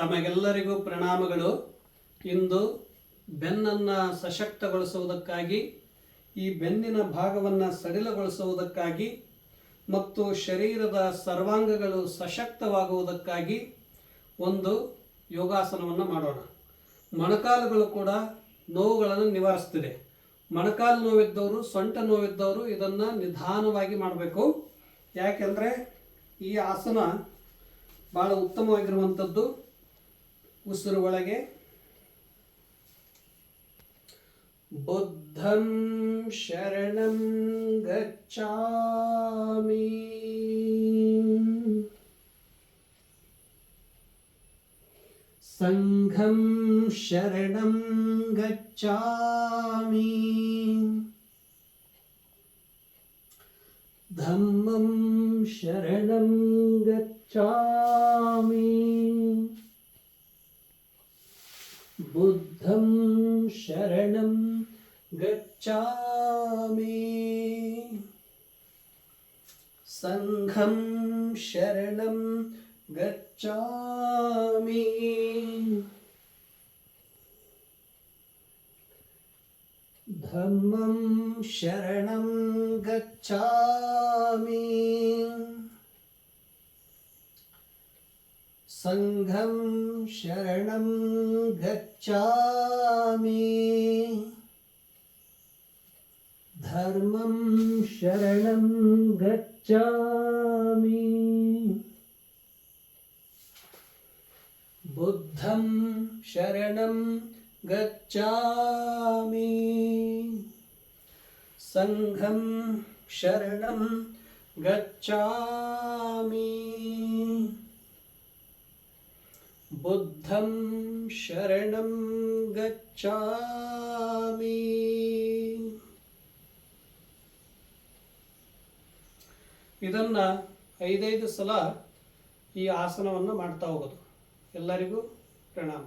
ತಮಗೆಲ್ಲರಿಗೂ ಪ್ರಣಾಮಗಳು. ಇಂದು ಬೆನ್ನನ್ನು ಸಶಕ್ತಗೊಳಿಸುವುದಕ್ಕಾಗಿ, ಈ ಬೆನ್ನಿನ ಭಾಗವನ್ನು ಸಡಿಲಗೊಳಿಸುವುದಕ್ಕಾಗಿ ಮತ್ತು ಶರೀರದ ಸರ್ವಾಂಗಗಳು ಸಶಕ್ತವಾಗುವುದಕ್ಕಾಗಿ ಒಂದು ಯೋಗಾಸನವನ್ನು ಮಾಡೋಣ. ಮೊಣಕಾಲುಗಳು ಕೂಡ ನೋವುಗಳನ್ನು ನಿವಾರಿಸ್ತಿದೆ. ಮೊಣಕಾಲು ನೋವಿದ್ದವರು, ಸೊಂಟ ನೋವಿದ್ದವರು ಇದನ್ನು ನಿಧಾನವಾಗಿ ಮಾಡಬೇಕು. ಯಾಕೆಂದರೆ ಈ ಆಸನ ಭಾಳ ಉತ್ತಮವಾಗಿರುವಂಥದ್ದು ಉಸಿರು ಒಳಗೆ ಬುದ್ಧಂ ಶರಣಂ ಗಚ್ಚಾಮಿ ಸಂಘಂ ಶರಣಂ ಗಚ್ಚಾಮಿ धम्मं शरणं गच्छामि बुद्धं शरणं गच्छामि। सङ्घं शरणं गच्छामि। धम्मं शरणं गच्छामि सङ्घं शरणं गच्छामि। धर्मं शरणं गच्छामि। बुद्धं शरणं गच्छामि। सङ्घं शरणं गच्छामि बुद्धं शरणं गच्छामि ಇದನ್ನು ಐದೈದು ಸಲ ಈ ಆಸನವನ್ನು ಮಾಡ್ತಾ ಹೋಗೋದು ಎಲ್ಲರಿಗೂ ಪ್ರಣಾಮ